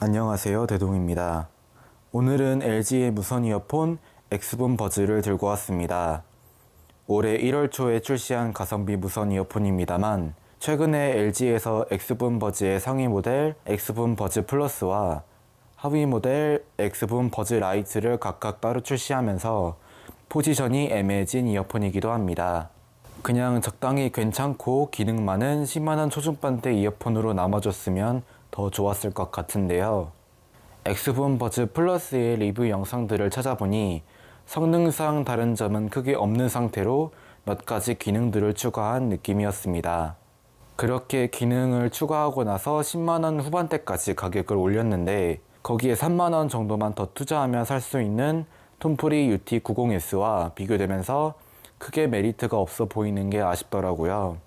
안녕하세요 대동입니다. 오늘은 LG의 무선 이어폰 X분 버즈를 들고 왔습니다. 올해 1월 초에 출시한 가성비 무선 이어폰입니다만 최근에 LG에서 X분 버즈의 상위 모델 X분 버즈 플러스와 하위 모델 X분 버즈 라이트를 각각 따로 출시하면서 포지션이 애매해진 이어폰이기도 합니다. 그냥 적당히 괜찮고 기능 많은 10만원 초중반대 이어폰으로 남아줬으면 더 좋았을 것 같은데요. 엑스본 버즈 플러스의 리뷰 영상들을 찾아보니 성능상 다른 점은 크게 없는 상태로 몇 가지 기능들을 추가한 느낌이었습니다. 그렇게 기능을 추가하고 나서 10만원 후반대까지 가격을 올렸는데 거기에 3만원 정도만 더 투자하면 살 수 있는 톰프리 UT90S와 비교되면서 크게 메리트가 없어 보이는 게 아쉽더라고요.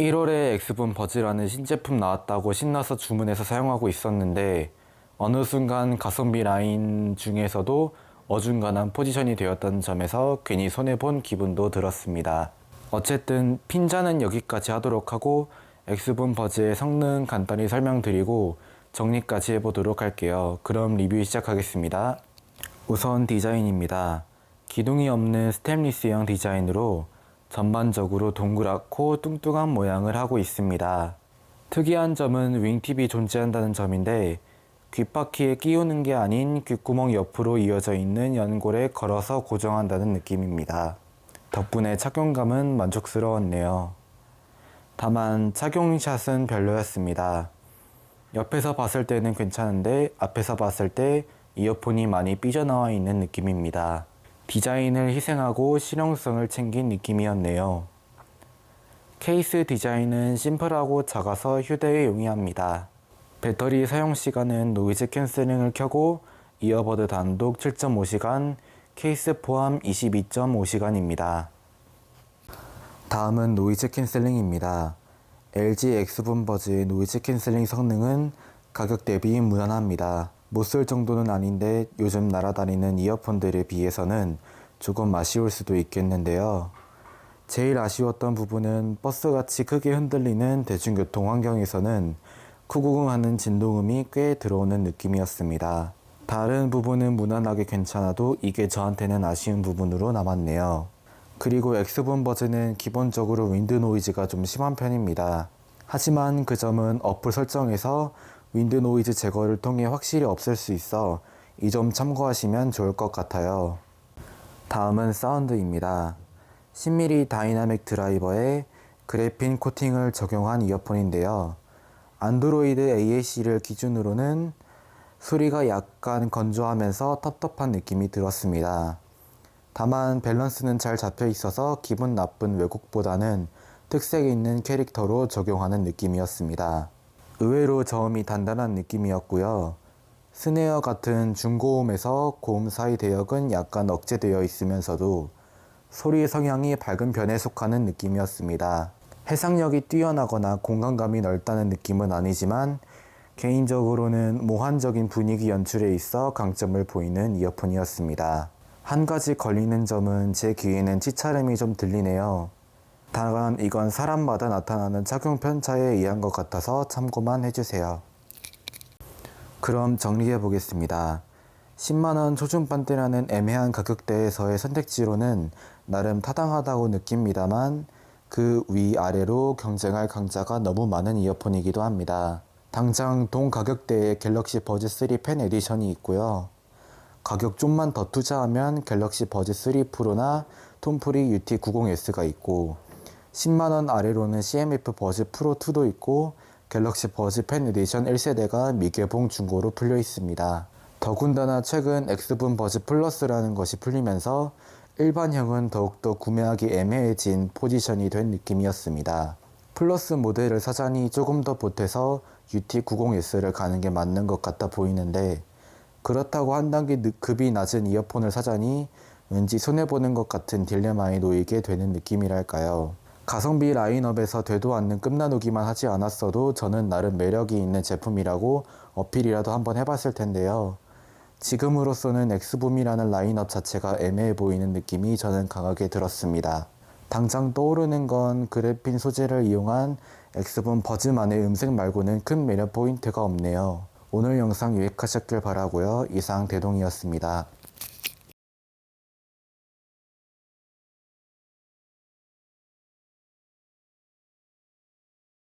1월에 엑스본 버즈라는 신제품 나왔다고 신나서 주문해서 사용하고 있었는데 어느 순간 가성비 라인 중에서도 어중간한 포지션이 되었던 점에서 괜히 손해본 기분도 들었습니다. 어쨌든 핀자는 여기까지 하도록 하고 엑스본 버즈의 성능 간단히 설명드리고 정리까지 해보도록 할게요. 그럼 리뷰 시작하겠습니다. 우선 디자인입니다. 기둥이 없는 스테인리스형 디자인으로 전반적으로 동그랗고 뚱뚱한 모양을 하고 있습니다. 특이한 점은 윙팁이 존재한다는 점인데 귓바퀴에 끼우는 게 아닌 귓구멍 옆으로 이어져 있는 연골에 걸어서 고정한다는 느낌입니다. 덕분에 착용감은 만족스러웠네요. 다만 착용샷은 별로였습니다. 옆에서 봤을 때는 괜찮은데 앞에서 봤을 때 이어폰이 많이 삐져나와 있는 느낌입니다. 디자인을 희생하고 실용성을 챙긴 느낌이었네요. 케이스 디자인은 심플하고 작아서 휴대에 용이합니다. 배터리 사용 시간은 노이즈 캔슬링을 켜고 이어버드 단독 7.5시간, 케이스 포함 22.5시간입니다. 다음은 노이즈 캔슬링입니다. LG X분 버즈의 노이즈 캔슬링 성능은 가격 대비 무난합니다. 못 쓸 정도는 아닌데 요즘 날아다니는 이어폰들에 비해서는 조금 아쉬울 수도 있겠는데요. 제일 아쉬웠던 부분은 버스같이 크게 흔들리는 대중교통 환경에서는 쿠구궁 하는 진동음이 꽤 들어오는 느낌이었습니다. 다른 부분은 무난하게 괜찮아도 이게 저한테는 아쉬운 부분으로 남았네요. 그리고 X본 버즈는 기본적으로 윈드 노이즈가 좀 심한 편입니다. 하지만 그 점은 어플 설정에서 윈드 노이즈 제거를 통해 확실히 없앨 수 있어 이 점 참고하시면 좋을 것 같아요. 다음은 사운드입니다. 10mm 다이나믹 드라이버에 그래핀 코팅을 적용한 이어폰인데요. 안드로이드 AAC를 기준으로는 소리가 약간 건조하면서 텁텁한 느낌이 들었습니다. 다만 밸런스는 잘 잡혀 있어서 기분 나쁜 외국보다는 특색 있는 캐릭터로 적용하는 느낌이었습니다. 의외로 저음이 단단한 느낌이었고요. 스네어 같은 중고음에서 고음 사이 대역은 약간 억제되어 있으면서도 소리 성향이 밝은 편에 속하는 느낌이었습니다. 해상력이 뛰어나거나 공간감이 넓다는 느낌은 아니지만 개인적으로는 모환적인 분위기 연출에 있어 강점을 보이는 이어폰이었습니다. 한 가지 걸리는 점은 제 귀에는 치차름이 좀 들리네요. 다만 이건 사람마다 나타나는 착용 편차에 의한 것 같아서 참고만 해주세요. 그럼 정리해 보겠습니다. 10만원 초중반대라는 애매한 가격대에서의 선택지로는 나름 타당하다고 느낍니다만 그 위아래로 경쟁할 강자가 너무 많은 이어폰이기도 합니다. 당장 동 가격대에 갤럭시 버즈 3 펜 에디션이 있고요. 가격 좀만 더 투자하면 갤럭시 버즈 3 프로나 톰프리 UT90S가 있고 10만원 아래로는 CMF 버즈 프로 2도 있고 갤럭시 버즈 펜 에디션 1세대가 미개봉 중고로 풀려 있습니다. 더군다나 최근 X분 버즈 플러스라는 것이 풀리면서 일반형은 더욱더 구매하기 애매해진 포지션이 된 느낌이었습니다. 플러스 모델을 사자니 조금 더 보태서 UT90S를 가는 게 맞는 것 같아 보이는데 그렇다고 한 단계 급이 낮은 이어폰을 사자니 왠지 손해보는 것 같은 딜레마에 놓이게 되는 느낌이랄까요. 가성비 라인업에서 되도 않는 끝나누기만 하지 않았어도 저는 나름 매력이 있는 제품이라고 어필이라도 한번 해봤을 텐데요. 지금으로서는 엑스붐이라는 라인업 자체가 애매해 보이는 느낌이 저는 강하게 들었습니다. 당장 떠오르는 건 그래핀 소재를 이용한 엑스붐 버즈만의 음색 말고는 큰 매력 포인트가 없네요. 오늘 영상 유익하셨길 바라고요. 이상 대동이었습니다.